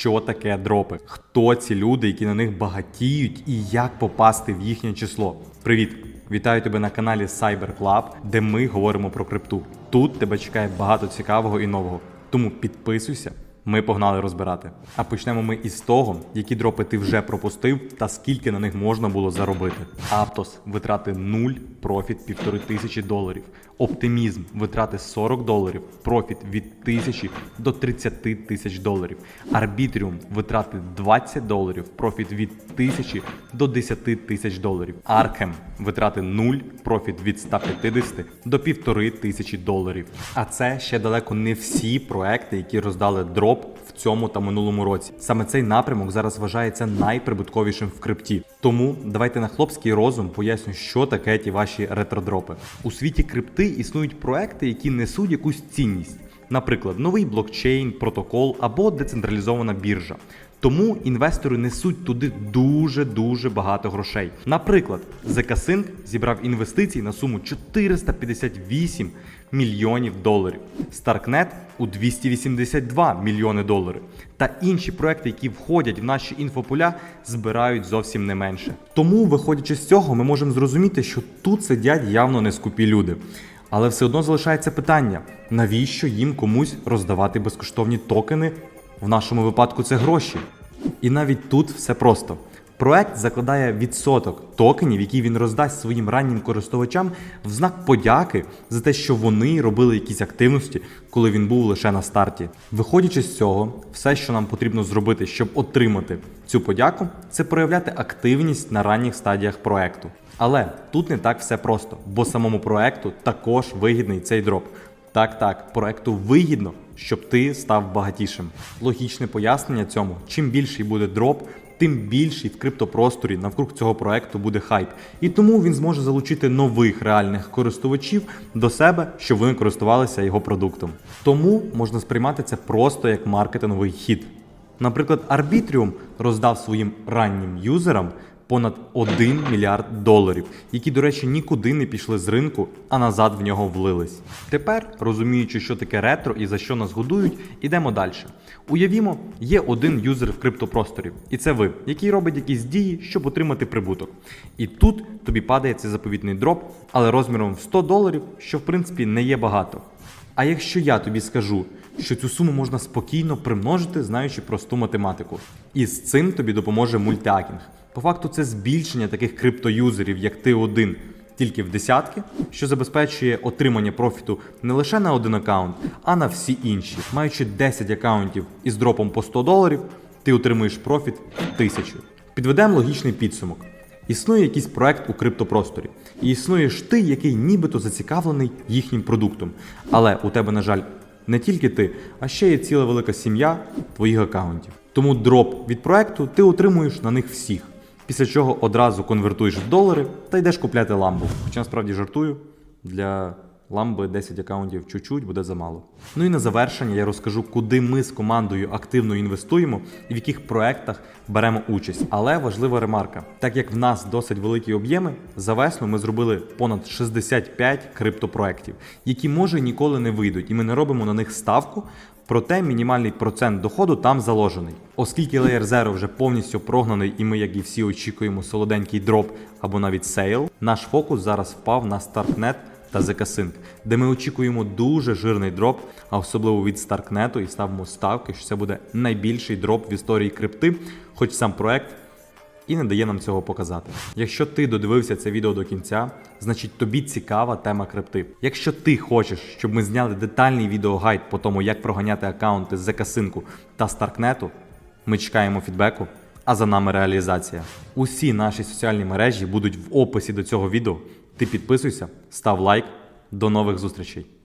що таке дропи, хто ці люди, які на них багатіють, і як попасти в їхнє число. Привіт! Вітаю тебе на каналі Cyber Club, де ми говоримо про крипту. Тут тебе чекає багато цікавого і нового. Тому підписуйся. Ми погнали розбирати. А почнемо ми із того, які дропи ти вже пропустив та скільки на них можна було заробити. Аптос витрати 0, профіт півтори тисячі доларів. Оптимізм витрати 40 доларів, профіт від 1000 до 30 тисяч доларів. Арбітріум витрати 20 доларів, профіт від 1000 до 10 тисяч доларів. Аркем витрати 0, профіт від 150 до 1500 доларів. А це ще далеко не всі проекти, які роздали дроп цьому та минулому році. Саме цей напрямок зараз вважається найприбутковішим в крипті. Тому давайте на хлопський розум поясню, що таке ті ваші ретродропи. У світі крипти існують проекти, які несуть якусь цінність. Наприклад, новий блокчейн, протокол або децентралізована біржа. Тому інвестори несуть туди дуже дуже багато грошей. Наприклад, ZK зібрав інвестицій на суму 458 мільйонів доларів, Starknet у 282 мільйони доларів. Та інші проекти, які входять в наші інфополя, збирають зовсім не менше. Тому, виходячи з цього, ми можемо зрозуміти, що тут сидять явно не скупі люди. Але все одно залишається питання: навіщо їм комусь роздавати безкоштовні токени? В нашому випадку це гроші. І навіть тут все просто. Проект закладає відсоток токенів, які він роздасть своїм раннім користувачам в знак подяки за те, що вони робили якісь активності, коли він був лише на старті. Виходячи з цього, все, що нам потрібно зробити, щоб отримати цю подяку, це проявляти активність на ранніх стадіях проекту. Але тут не так все просто, бо самому проекту також вигідний цей дроп. Так, так, проекту вигідно, щоб ти став багатішим. Логічне пояснення цьому: чим більший буде дроп, тим більший в криптопросторі навкруг цього проекту буде хайп. І тому він зможе залучити нових реальних користувачів до себе, щоб вони користувалися його продуктом. Тому можна сприймати це просто як маркетинговий хід. Наприклад, Arbitrium роздав своїм раннім юзерам понад 1 мільярд доларів, які, до речі, нікуди не пішли з ринку, а назад в нього влились. Тепер, розуміючи, що таке ретро і за що нас годують, ідемо далі. Уявімо, є один юзер в криптопросторі, і це ви, який робить якісь дії, щоб отримати прибуток. І тут тобі падає цей заповітний дроп, але розміром в 100 доларів, що в принципі не є багато. А якщо я тобі скажу, що цю суму можна спокійно примножити, знаючи просту математику, і з цим тобі допоможе мультиакінг. По факту це збільшення таких криптоюзерів, як ти один, тільки в десятки, що забезпечує отримання профіту не лише на один аккаунт, а на всі інші. Маючи 10 аккаунтів із дропом по 100 доларів, ти отримуєш профіт тисячу. Підведемо логічний підсумок. Існує якийсь проект у криптопросторі, і існуєш ти, який нібито зацікавлений їхнім продуктом. Але у тебе, на жаль, не тільки ти, а ще є ціла велика сім'я твоїх аккаунтів. Тому дроп від проекту ти отримуєш на них всіх. Після чого одразу конвертуєш в долари та йдеш купляти ламбу. Хоча насправді жартую, для ламби 10 аккаунтів чуть-чуть буде замало. Ну і на завершення я розкажу, куди ми з командою активно інвестуємо і в яких проектах беремо участь. Але важлива ремарка: так як в нас досить великі об'єми, за весну ми зробили понад 65 криптопроектів, які може ніколи не вийдуть, і ми не робимо на них ставку. Проте мінімальний процент доходу там заложений. Оскільки Layer Zero вже повністю прогнаний, і ми, як і всі, очікуємо солоденький дроп або навіть сейл, наш фокус зараз впав на Starknet та ZK де ми очікуємо дуже жирний дроп, а особливо від Starknet, і ставимо ставки, що це буде найбільший дроп в історії крипти, хоч сам проект і не дає нам цього показати. Якщо ти додивився це відео до кінця, значить тобі цікава тема крипти. Якщо ти хочеш, щоб ми зняли детальний відеогайд по тому, як проганяти аккаунти з Закасинку та Старкнету, ми чекаємо фідбеку, а за нами реалізація. Усі наші соціальні мережі будуть в описі до цього відео. Ти підписуйся, став лайк. До нових зустрічей!